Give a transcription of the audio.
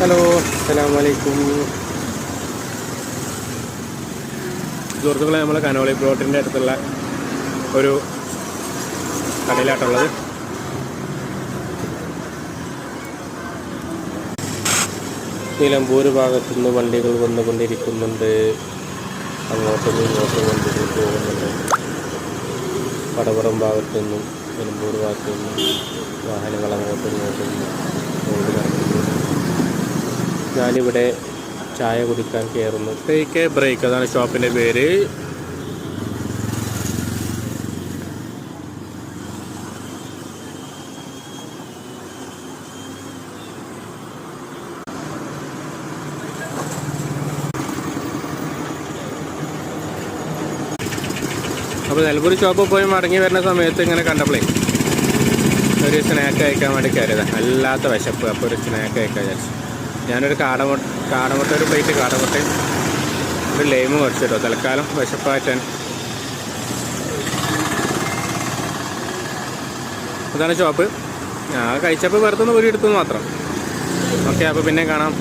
Hello അസ്സലാമു അലൈക്കും സുഹൃത്തുക്കളെ നമ്മൾ കനോളി പ്ലോട്ടിന്റെ അടുത്തുള്ള ഒരു കടയിലാട്ടുള്ളത് നിലമ്പൂർ ഭാഗത്തു നിന്ന് വണ്ടികൾ വന്നുകൊണ്ടിരിക്കുന്നുണ്ട്. അങ്ങോട്ടും ഇങ്ങോട്ടും വണ്ടികൾ പോകുന്നുണ്ട്. പടവറം ഭാഗത്തു നിന്നും നിലമ്പൂർ ഭാഗത്തു നിന്നും വാഹനങ്ങൾ അങ്ങോട്ടും ഇങ്ങോട്ടും ഞാനിവിടെ ചായ കുടിക്കാൻ കയറുന്നു. ടേക്ക് എ ബ്രേക്ക് അതാണ് ഷോപ്പിന്റെ പേര്. അപ്പോൾ നിലമ്പൂർ ഷോപ്പിൽ പോയി മടങ്ങി വരുന്ന സമയത്ത് ഇങ്ങനെ കണ്ടപ്പോളേ ഒരു സ്നാക്ക് അയക്കാൻ വേണ്ടി കയറിയതാണ് അല്ലാത്ത വിശപ്പ്. അപ്പോൾ ഒരു സ്നാക്ക് അയക്കാൻ വിചാരിച്ചു. ഞാനൊരു കാടമു കാടമുട്ട ഒരു പ്ലേറ്റ് കാടമുട്ടയും ഒരു ലൈമ് കുറച്ചിട്ടോ തൽക്കാലം വിശപ്പാറ്റാൻ അതാണ് ഷോപ്പ് ഞാൻ കഴിച്ചപ്പോൾ വെറുതെ ഒരു എടുത്തു മാത്രം. ഓക്കെ അപ്പോൾ പിന്നെ കാണാം.